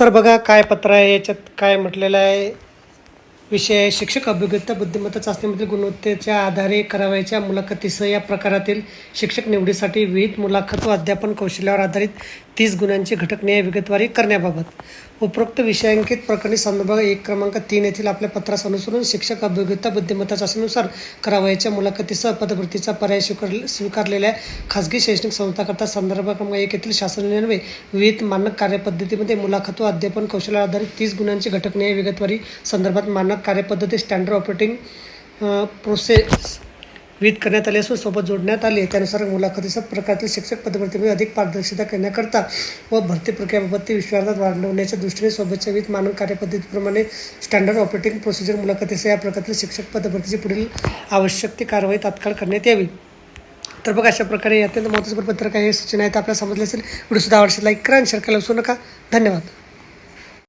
तर बघा काय पत्र आहे याच्यात काय म्हटलेलं आहे. विषय आहे शिक्षक अभिज्ञता बुद्धिमत्ता चाचणीमधील गुणवत्तेच्या आधारे करावयाच्या मुलाखतीसह या प्रकारातील शिक्षक निवडीसाठी विविध मुलाखत व अध्यापन कौशल्यावर आधारित तीस गुणांची घटकनीय विगतवारी करण्याबाबत. उपरोक्त विषयांकित प्रकरणी संदर्भ एक क्रमांक तीन येथील आपल्या पत्रास अनुसरून शिक्षक अभियोग्यता बुद्धिमत्ता चाचणीनुसार करावयाच्या मुलाखतीसह पदभरतीचा पर्याय स्वीकार स्वीकारलेल्या खाजगी शैक्षणिक संस्थाकरता संदर्भ क्रमांक एक येथील शासन निर्णय विविध मानक कार्यपद्धतीमध्ये मुलाखत व अध्यापन कौशल्या आधारित तीस गुणांची घटकनीय विगतवारी संदर्भात मानक कार्यपद्धती स्टँडर्ड ऑपरेटिंग प्रोसेस विहित करण्यात आले असून सोबत जोडण्यात आले त्यानुसार मुलाखतीच्या प्रकारातील शिक्षक पदभरतीमध्ये अधिक पारदर्शकता करण्याकरता व भरती प्रक्रियाबाबत ते विश्वासात वाढवण्याच्या दृष्टीने सोबतच्या विविध मानक कार्यपद्धतीप्रमाणे स्टँडर्ड ऑपरेटिंग प्रोसिजर मुलाखतीसह या प्रकारातील शिक्षक पदभरतीची पुढील आवश्यक ती कारवाई तात्काळ करण्यात यावी. तर बघा अशा प्रकारे अत्यंत महत्त्वाचं पत्रक आहे सूचना आहेत आपल्याला समजले असेल. व्हिडिओ सुद्धा आवडશે लाईक करा आणि शेअर करायला विसरू नका. धन्यवाद.